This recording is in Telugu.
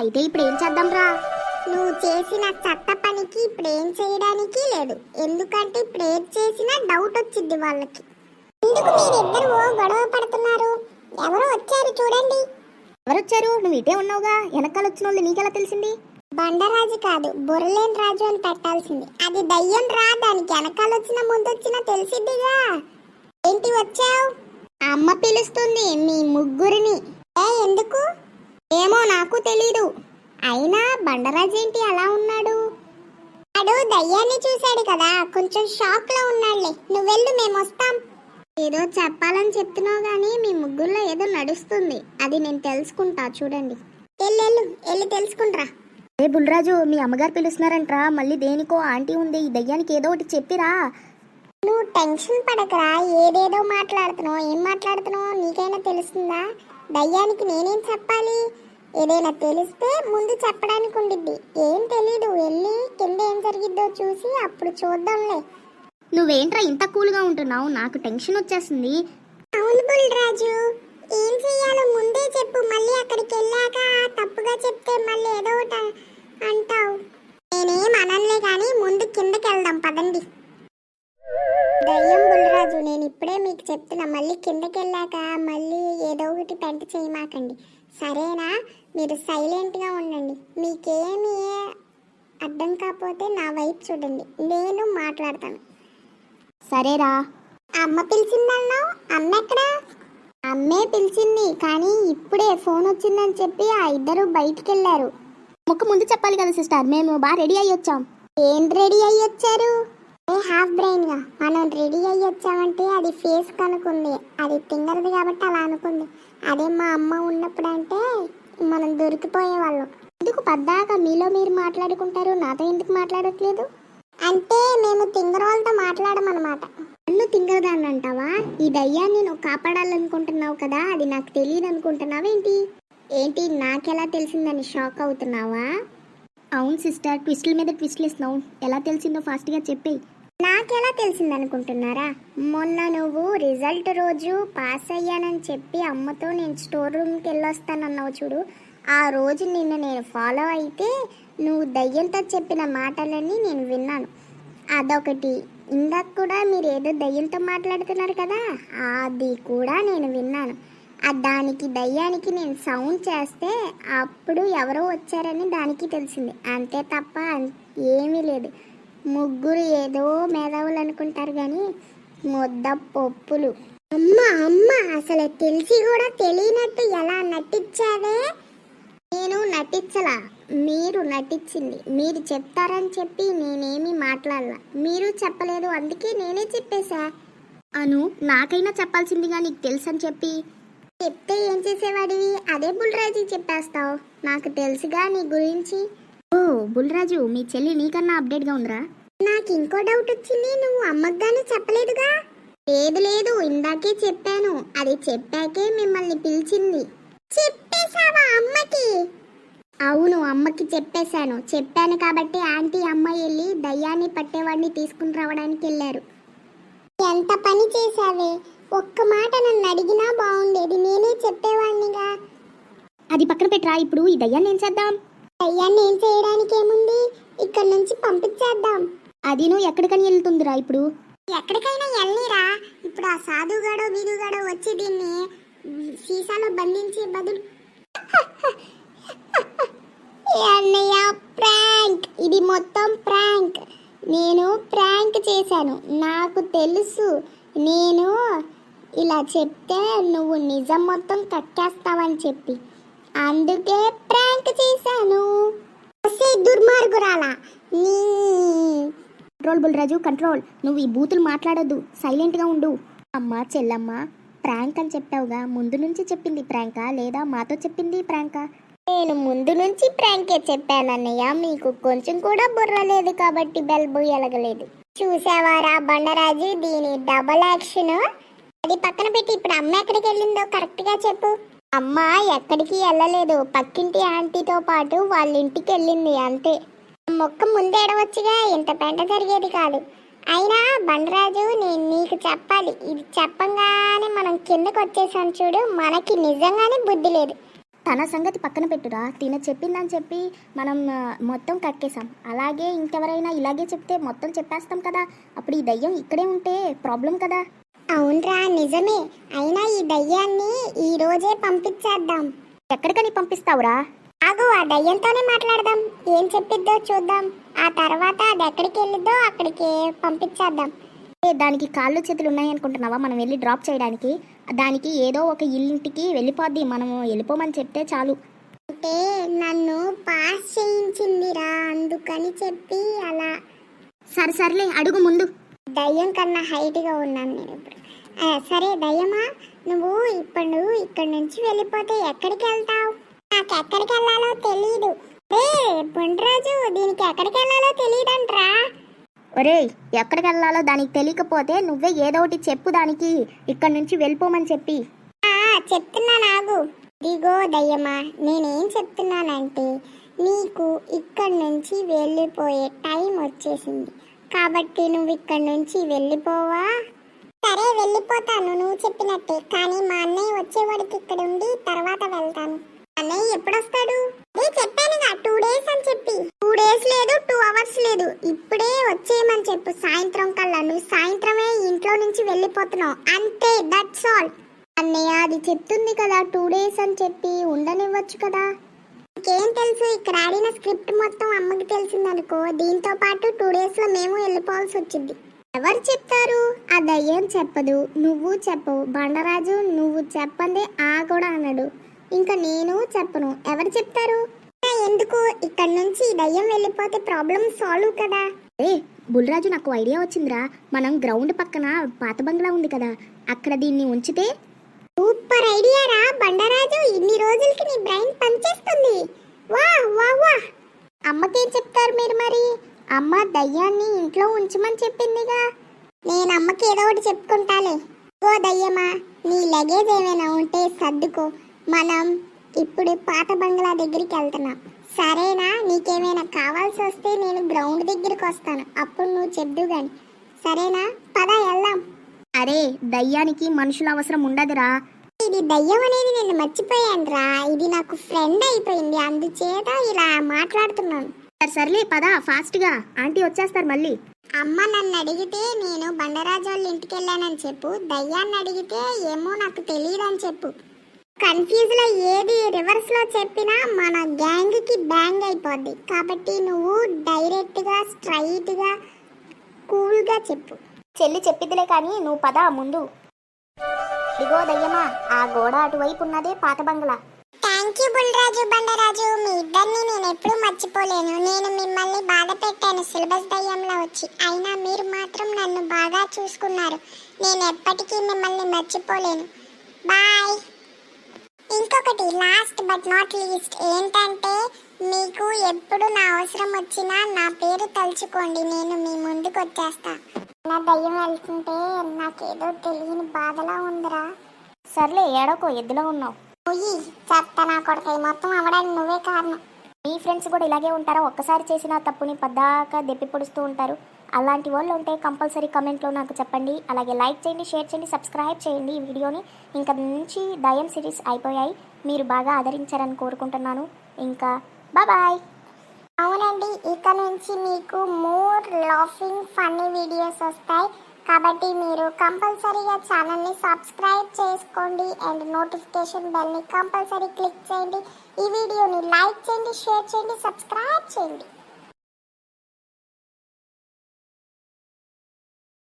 అయితే ఇప్పుడు ఏం చేద్దాం రా నువ్వు చేసిన చెత్త పనికి ఇప్పుడు ఏం చేయడానికి లేదు. ఎందుకంటే ఇప్పుడు ఏం చేసినా డౌట్ వచ్చింది వాళ్ళకి. ఎందుకు మీరిద్దరు గొడవ పడుతున్నారు? ఎవరో వచ్చారు చూడండి. ఎవరొచ్చారు? నువ్వు ఇటే ఉన్నావుగా. వెనకాల వచ్చిన వాళ్ళు నీకెలా తెలిసింది? బండరాజు కాదు బుర్రలేని రాజు అని పెట్టాల్సింది. అది దయ్యం రా దానికి వెనకాల వచ్చిన ముందు వచ్చినా తెలిసిద్దిగా. ఏంటి వచ్చావు? అమ్మ పిలుస్తుంది మీ ముగ్గురిని. ఏ ఎందుకు? ఏమో నాకు తెలీదు. అయినా బండరాజు ఏంటి అలా ఉన్నాడు? వాడు దయ్యాన్ని చూశాడు కదా కొంచెం షాక్లో ఉన్నాడులే. నువ్వు వెళ్ళు మేము వస్తాం. ఏదో చెప్పాలని చెప్తున్నావు కానీ మీ ముగ్గురులో ఏదో నడుస్తుంది. అది నేను తెలుసుకుంటా చూడండి. వెళ్ళు వెళ్ళు వెళ్ళి తెలుసుకుంట్రా. ఏ బుల్రాజు మీ అమ్మగారు పిలుస్తున్నారంట్రా. మళ్ళీ దేనికో ఆంటీ ఉంది ఈ దయ్యానికి ఏదో ఒకటి చెప్పిరా. నువ్వు టెన్షన్ పడకరా ఏదేదో మాట్లాడుతున్నావు ఏం మాట్లాడుతున్నావు నీకైనా తెలుస్తుందా? దయ్యానికి నేనేం చెప్పాలి? ఏదైనా తెలిస్తే ముందు చెప్పడానికి ఉండిద్ది. ఏం తెలీదు. వెళ్ళి కింద ఏం జరిగిద్దో చూసి అప్పుడు చూద్దాంలే. నువ్వేంట్రా ఇంత కూల్గా ఉంటున్నావు? నాకు టెన్షన్ వచ్చేస్తుంది అవును బుల్రాజు. ఏం చెయ్యాలో ముందే చెప్పు. మళ్ళీ అక్కడికి వెళ్ళాక తప్పుగా చెప్తే మళ్ళీ ఏదో ఒకటి అంటావు. నేనేం అనలే కానీ ముందు కిందకి వెళ్దాం. పదండి. దయ్యం బుల్రాజు. నేను ఇప్పుడే మీకు చెప్తున్నా. మళ్ళీ కిందకి వెళ్ళాక మళ్ళీ ఏదో ఒకటి పెంట చేయమాకండి సరేనా? మీరు సైలెంట్గా ఉండండి. మీకేమి అర్థం కాకపోతే నా వైపు చూడండి. నేను మాట్లాడతాను. సరేరా. అమ్మ పిలిచిందన్నావు అమ్మ ఎక్కడా అమ్మే పిలిచింది కానీ ఇప్పుడే ఫోన్ వచ్చిందని చెప్పి ఆ ఇద్దరు బయటికి వెళ్ళారు ముక్కు ముందు చెప్పాలి కదా సిస్టర్ మేము బాగా రెడీ అయ్యి వచ్చాం. ఏం రెడీ అయ్యి వచ్చారు? ఏ హాఫ్ బ్రెయిన్గా మనం రెడీ అయ్యి వచ్చామంటే అది ఫేస్ కనుకుంది అది తింగరది కాబట్టి అలా అనుకుంది. అదే మా అమ్మ ఉన్నప్పుడు అంటే మనం దొరికిపోయేవాళ్ళం. ఎందుకు పద్దాక మీలో మీరు మాట్లాడుకుంటారు నాతో ఎందుకు మాట్లాడట్లేదు? అంటే మేము తింగర వాళ్ళతో మాట్లాడమన్నమాట నన్ను తింగరదాన్ని అంటావా ఈ దయ్యాన్ని నువ్వు కాపాడాలనుకుంటున్నావు కదా అది నాకు తెలియదు అనుకుంటున్నావేంటి ఏంటి నాకెలా తెలిసిందని షాక్ అవుతున్నావా? అవును సిస్టర్ ట్విస్టుల మీద ట్విస్టులు ఇస్తున్నావు ఎలా తెలిసిందో ఫాస్ట్గా చెప్పేయి. నాకెలా తెలిసింది అనుకుంటున్నారా మొన్న నువ్వు రిజల్ట్ రోజు పాస్ అయ్యానని చెప్పి అమ్మతో నేను స్టోర్ రూమ్కి వెళ్ళొస్తానన్నావు చూడు. ఆ రోజు నిన్ను నేను ఫాలో అయితే నువ్వు దయ్యంతో చెప్పిన మాటలన్నీ నేను విన్నాను. అదొకటి. ఇందాక కూడా మీరు ఏదో దయ్యంతో మాట్లాడుతున్నారు కదా అది కూడా నేను విన్నాను. దానికి దయ్యానికి నేను సౌండ్ చేస్తే అప్పుడు ఎవరో వచ్చారని దానికి తెలిసింది. అంతే తప్ప ఏమీ లేదు. ముగ్గురు ఏదో మేధావులు అనుకుంటారు కానీ ముద్ద పప్పులు. అమ్మ అమ్మ అసలు తెలిసి కూడా తెలియనట్టు ఎలా నటించావే? నేను నటించలా. మీరు నటించింది. మీరు చెప్తారని చెప్పి నేనేమి మాట్లాడలా. మీరు చెప్పలేదు అందుకే నేనే చెప్పేశా. అను నాకైనా చెప్పాల్సిందిగా నీకు తెలుసని చెప్పి. చెప్తే ఏం చేసేవాడివి? అదే బుల్రాజీ చెప్పేస్తావు. నాకు తెలుసుగా నీ గురించి. బుల్రాజు మీ చెల్లి నీకన్నా అప్డేట్గా ఉందిరా. నాకు ఇంకో డౌట్ వచ్చింది నువ్వు అమ్మకు గానీ చెప్పలేదుగా? లేదు లేదు ఇందాకే చెప్పాను. అది చెప్పాకే మిమ్మల్ని పిలిచింది. చెప్పేశావా అమ్మకి? అవును అమ్మకి చెప్పేశాను. చెప్పాను కాబట్టి ఆంటీ అమ్మ వెళ్ళి దయ్యాన్ని పట్టేవాడిని తీసుకుని రావడానికి వెళ్ళారు. ఎంత పని చేశావే? ఒక్క మాట నన్ను అడిగినా బాగుండేది. నేనే చెప్పేవాడినిగా. అది పక్కన పెట్టరా ఇప్పుడు ఈ దయ్యాన్ని ఏం చేద్దాం? దయ్యాన్ని ఏం చేయడానికి ఏముంది? ఇక్కడ నుంచి పంపించేద్దాం. అది నువ్వు ఎక్కడికని వెళ్తుందిరా ఇప్పుడు? ఎక్కడికైనా వెళ్ళిరా ఇప్పుడు ఆ సాధుగాడో వీధుగాడో వచ్చి దీన్ని సీసాలో బంధించే బదులు అన్నయ్య ప్రాంక్. ఇది మొత్తం ప్రాంక్. నేను ప్రాంక్ చేశాను. నాకు తెలుసు. నేను ఇలా చెప్తే నువ్వు నిజం మొత్తం కక్కేస్తావని చెప్పి. అందుకే ప్రాంక్ చేశాను. వస్తే దుర్మార్గురాలా? నీ. Control Bulraju control. నువ్వు ఈ బూతులు మాట్లాడొద్దు. సైలెంట్గా ఉండు. అమ్మ చెల్లమ్మ ప్రాంక్ అని చెప్పావుగా. ముందు నుంచి చెప్పింది ప్రాంకా లేదా మాతో చెప్పింది ప్రాంకా? నేను ముందు నుంచి ప్రాంకే చెప్పానన్నయ్య. మీకు కొంచెం కూడా బుర్ర లేదు కాబట్టి బెల్బు ఎలగలేదు. చూసావారా బండరాజు? దీని డబల్ యాక్షన్ అది పక్కన పెట్టి ఇప్పుడు అమ్మ ఎక్కడికి వెళ్ళిందో కరెక్ట్గా చెప్పు. అమ్మ ఎక్కడికి వెళ్ళలేదు. పక్కింటి ఆంటీతో పాటు వాళ్ళ ఇంటికి వెళ్ళింది అంతే మొక్క ముందేడవచ్చుగా ఇంత పెంట జరిగేది కాదు. అయినా బండరాజు నేను నీకు చెప్పాలి. ఇది చెప్పంగానే మనం కిందకు వచ్చేసాం చూడు మనకి నిజంగానే బుద్ధి లేదు. తన సంగతి పక్కన పెట్టురా. తిన చెప్పిందని చెప్పి మనం మొత్తం కక్కేసాం అలాగే ఇంకెవరైనా ఇలాగే చెప్తే మొత్తం చెప్పేస్తాం కదా. అప్పుడు ఈ దయ్యం ఇక్కడే ఉంటే ప్రాబ్లం కదా. అవునరా నిజమే. అయినా ఈ దయ్యాన్ని ఈ రోజే పంపించేద్దాం. ఎక్కడికని పంపిస్తావురా? ఆగు ఆ దయ్యంతోనే మాట్లాడదాం. ఏం చెప్పిద్దో చూద్దాం. ఆ తర్వాత అది ఎక్కడికి వెళ్ళిద్దో అక్కడికి పంపించేద్దాం. ఏ, దానికి కాళ్ళు చేతులు ఉన్నాయనుకుంటున్నావా? మనం వెళ్ళి డ్రాప్ చేయడానికి. దానికి ఏదో ఒక ఇల్లింటికి వెళ్ళిపోద్ది. మనము వెళ్ళిపోమని చెప్తే చాలు. అంటే నన్ను పాస్ చేయించిందిరా అందుకని చెప్పి అలా. సరే సర్లే అడుగు ముందు. దయ్యం కన్నా హైట్గా ఉన్నాను నేను ఇప్పుడు. సరే దయ్యమా నువ్వు ఇప్పుడు ఇక్కడి నుంచి వెళ్ళిపోతే ఎక్కడికి వెళ్తావు? నాకు ఎక్కడికి వెళ్ళాలో తెలియదు ఏ బుండ్రాజు దీనికి ఎక్కడికి వెళ్ళాలో తెలియదంట్రా ఒరేయ్ ఎక్కడికి వెళ్ళాలో దానికి తెలియకపోతే నువ్వే ఏదో ఒకటి చెప్పు దానికి. ఇక్కడ నుంచి వెళ్ళిపోమని చెప్పి. చెప్తున్నా నాగు. దిగో దయ్యమా నేనేం చెప్తున్నానంటే నీకు ఇక్కడి నుంచి వెళ్ళిపోయే టైం వచ్చేసింది. కాబట్టి నువ్వు ఇక్కడి నుంచి వెళ్ళిపోవా? సరే వెళ్ళిపోతాను. నువ్వు చెప్పినట్టే. కానీ మా అన్నయ్య వచ్చేవాడికి ఇక్కడ ఉండి తర్వాత వెళ్తాను. అన్నయ్య ఎప్పుడొస్తాడు? అదే చెప్పానుగా టూ డేస్ అని చెప్పి. టూ డేస్ లేదు టూ అవర్స్ లేదు. ఇప్పుడే వచ్చేయమని చెప్పు. సాయంత్రం కల్లా. నువ్వు సాయంత్రమే ఇంట్లో నుంచి వెళ్ళిపోతున్నావు. అంతే దట్స్ ఆల్ అన్నయ్య అది చెప్తుంది కదా టూ డేస్ అని చెప్పి. ఉండనివ్వచ్చు కదా. ఇంకేం తెలుసు? ఇక్కడ ఆడిన స్క్రిప్ట్ మొత్తం అమ్మకి తెలిసిందనుకో. దీంతో పాటు టూ డేస్లో మేము వెళ్ళిపోవాల్సి వచ్చింది. ఎవరు చెప్తారు? ఆ దయ్యం చెప్పదు. నువ్వు చెప్పవు. బండరాజు నువ్వు చెప్పండి ఆ కూడా అన్నాడు. ఇంకా నేను చెప్పను. ఎవరు చెప్తారు? ఎందుకు? ఇక్కడ నుంచి దయ్యం వెళ్ళిపోతే ప్రాబ్లం సాల్వ్ కదా. ఏ బుల్రాజు నాకు ఐడియా వచ్చిందిరా. మనం గ్రౌండ్ పక్కన పాత బంగ్లా ఉంది కదా. అక్కడ దీన్ని ఉంచితే? సూపర్ ఐడియా రా. బండరాజు ఇన్ని రోజులకి నీ బ్రెయిన్ పనిచేస్తుంది. వా వా వా. అమ్మకేం చెప్తారు మీరు మరి? అమ్మ దయ్యాన్ని ఇంట్లో ఉంచమని చెప్పిందిగా. నేను అమ్మకి ఏదో ఒకటి చెప్పుకుంటాలే. ఓ దయ్యమా నీ లగేజ్ ఏమైనా ఉంటే సర్దుకో. మనం ఇప్పుడు పాత బంగ్లా దగ్గరికి వెళ్తున్నాం. సరేనా నీకేమైనా కావాల్సి వస్తే నేను గ్రౌండ్ దగ్గరికి వస్తాను. అప్పుడు నువ్వు చెప్దు గాని. సరేనా పద వెళ్దాం. అరే దయ్యానికి మనుషుల అవసరం ఉండదురా. ఇది దయ్యం అనేది నేను మర్చిపోయాను రా ఇది నాకు ఫ్రెండ్ అయిపోయింది. అందుచేత ఇలా మాట్లాడుతున్నాను. సర్లే పద ఫాస్ట్గా. ఆంటీ వచ్చేస్తారు మళ్ళీ. అమ్మ నన్ను అడిగితే నేను బండరాజు వాళ్ళ ఇంటికి వెళ్ళానని చెప్పు. దయ్యాన్ని అడిగితే ఏమో నాకు తెలియదని చెప్పు. కన్ఫ్యూజ్లో ఏది రివర్స్లో చెప్పినా మన గ్యాంగ్కి బ్యాంగ్ అయిపోద్ది. కాబట్టి నువ్వు డైరెక్ట్గా స్ట్రైట్గా కూల్గా చెప్పు. చెల్లి చెప్పిద్దిలే కానీ నువ్వు పద ముందు. ఇదిగో దయ్యమా ఆ గోడ అటువైపు ఉన్నదే పాత బంగ్లా. Thank you Bulraju Bandaraju. మీ ఇద్దరిని నేను ఎప్పుడూ మర్చిపోలేను. నేను మిమ్మల్ని బాధ పెట్టాను సిలబస్ దయ్యంలో వచ్చి. అయినా మీరు మాత్రం నన్ను బాగా చూసుకున్నారు. నేను ఎప్పటికీ మిమ్మల్ని మర్చిపోలేను. బాయ్. ఇంకొకటి లాస్ట్ బట్ నాట్ లీస్ట్ ఏంటంటే మీకు ఎప్పుడు నా అవసరం వచ్చినా నా పేరు తలుచుకోండి. నేను మీ ముందుకు వచ్చేస్తా నా దయ్యం వెళ్తుంటే నాకేదో తెలియని బాధలా ఉందిరా. సర్లే ఏడోకో ఎద్దులో ఉన్నావు. పోయి చెత్త నా కొడుకు. మొత్తం అవడానికి నువ్వే కారణం. మీ ఫ్రెండ్స్ కూడా ఇలాగే ఉంటారా? ఒక్కసారి చేసిన తప్పుని పద్దాకా దెప్పి పొడుస్తూ ఉంటారు. అలాంటి వాళ్ళు ఉంటే కంపల్సరీ కమెంట్లో నాకు చెప్పండి. అలాగే లైక్ చేయండి షేర్ చేయండి సబ్స్క్రైబ్ చేయండి ఈ వీడియోని. ఇంకా నుంచి దయం సిరీస్ అయిపోయాయి. మీరు బాగా ఆదరించారని కోరుకుంటున్నాను. ఇంకా బాయ్ అవునండి ఇక నుంచి మీకు మోర్ లాఫింగ్ ఫన్నీ వీడియోస్ వస్తాయి. కాబట్టి మీరు కంపల్సరీగా ఛానల్ని సబ్స్క్రైబ్ చేసుకోండి అండ్ నోటిఫికేషన్ బెల్ని కంపల్సరీ క్లిక్ చేయండి. ఈ వీడియోని లైక్ చేయండి షేర్ చేయండి సబ్స్క్రైబ్ చేయండి.